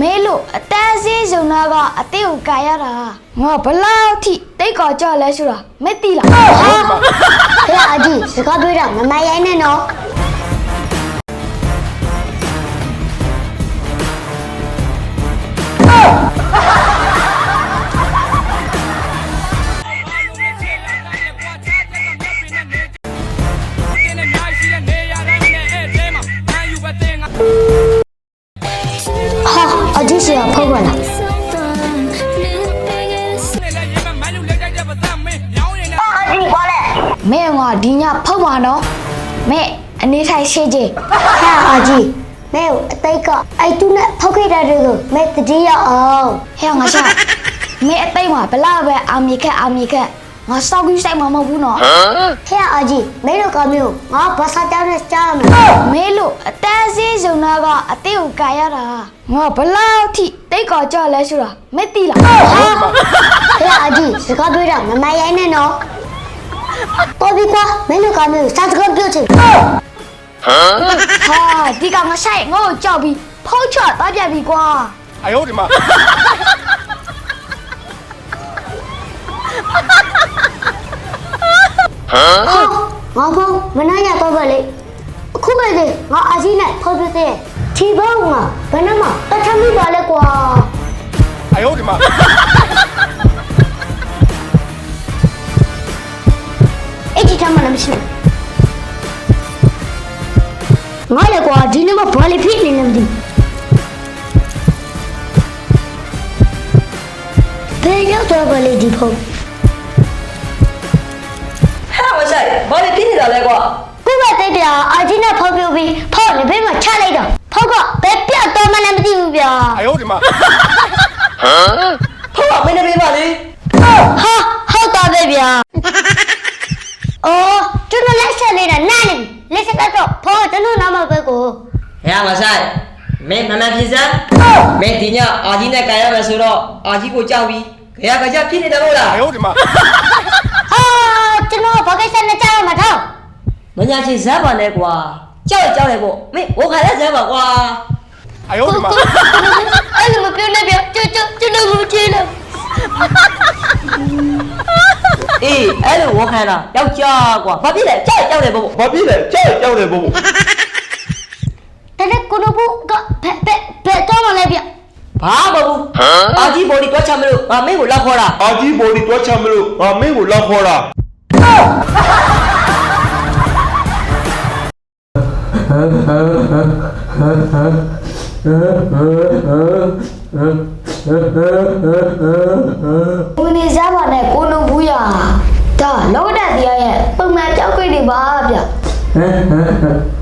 မဲလို့အတန်းစင်းစုံနာကအသေးကိုကာရတာငါဘလောက်ထိတိတ်ကော်ကြောက်လဲဆိုတာမသိလားဟာဖေအကြီးစကားပြောတာမမရိုင်းနဲ့နော် မဲငါဒီညဖောက်ပါနော်မဲအနေထိုင်ရှိကြီးဟဲ့အကြီးမဲကိုအသိကအဲ့သူနဲ့ဖောက်ခဲ့တဲ့တွေကိုမဲတတိယအောင်ဟဲ့ငါရှာမဲအသိမ်းမှာဘလောက်ပဲအာမီခက်အာမီခက်ငါစောက်ကြီးဆိုင်မှာမဟုတ်ဘူးနော်ဟဲ့အကြီးမဲတို့ကမျိုးငါဘာသာတောင်းနဲ့ကြားမယ်မဲလို့အတန်းစင်းစုံနာကအသေးကိုကာရတာငါဘလောက်ထိတိတ်ကော်ကြောက်လဲဆိုတာမသိလားဟာဖေအကြီးစကားပြောတာမမရိုင်းနဲ့နော် တော်ပြီကွာမဲတို့ကမျိုးစကားပြောချင် ဟာဒီကောင်ငါဆိုင်ငါ့ကိုကြောက်ပြီးဖောက်ချသွားပြန်ပြီကွာ 哎呦我的妈！ ငါဘောမနှရတော့ပါလေအခုပဲလေငါအကြီးနဲ့ဖောက်ပြတဲ့ချီပေါင်းမှာဘယ်နှမတထမိပါလဲကွာ 哎呦我的妈！ ငါလည်းကွာဒီနေ့မှဘာလို့ဖြစ်နေလဲမသိဘယ်ရောက်တော့ပါလေဒီဖုန်း ဟဲ့မဆိုင်ဘာလဲပြင်းနေတာလဲကွာ ခုကတိတ်ပြအကြီးနဲ့ဖောက်ပြပြီးဖောက်နေဘေးမှာချလိုက်တော့ဖောက်ကဘယ်ပြတ်တော့မှလည်းမသိဘူးဗျာ 哎呦我的妈！ ဖောက်ကမင်းနေပေးပါလေ ဟာဟုတ်တာပဲဗျာအော်ကျွန်တော်လက်ဆက်နေတာနားနေပြီလက်ဆက်ကတော့ဖောက်ကျွန်တော်နားမှာပဲကို ဟဲ့မဆိုင်မင်းမမှန်ဖြစ်စမ်းမင်းဒီညအာကြီးနဲ့ကြိုင်ရမယ်ဆိုတော့အာကြီးကိုကြောက်ပြီးခရခကြဖြစ်နေတယ်မို့လား 哎呦我的妈！ ဟာကျွန်တော်ဘာကိစ္စနဲ့ကြားရမှာတော့ မညာချင်းဇက်ပါနဲ့ကွာကြောက်ရကြောက်တယ်ပေါ့မင်းဝခါရဇက်ပါကွာ 哎呦我的妈！ အဲ့လိုမပြောနဲ့ဗျကျွတ်ကျွတ်ကျွန်တော်ကိုချေးလို့ အေးအဲ့လိုဝခါတာယောက်ျားကွာဘာဖြစ်လဲကြောက်ရကြောက်တယ်ပေါ့ ဘာဖြစ်လဲကြောက်ကြောက်တယ်ဘို့ တ ကယ်ကိုလိုဘူးကဘယ်ဘယ်ဘယ်တော့မလဲဗျဘာမဟုတ်ဘူးအာကြီးဘော်ဒီတွက်ချမလို့ငါမင်းကိုလောက်ခေါ်တာအာကြီးဘော်ဒီတွားချမလို့ငါမင်းကိုလောက်ခေါ်တာဝင်နေစားပါနဲ့ကိုလုံးဘူးရဒါလောကဒတရားရဲ့ပုံမှန်ကြောက်ကြွေတွေပါဗျဒီမှာကိုလို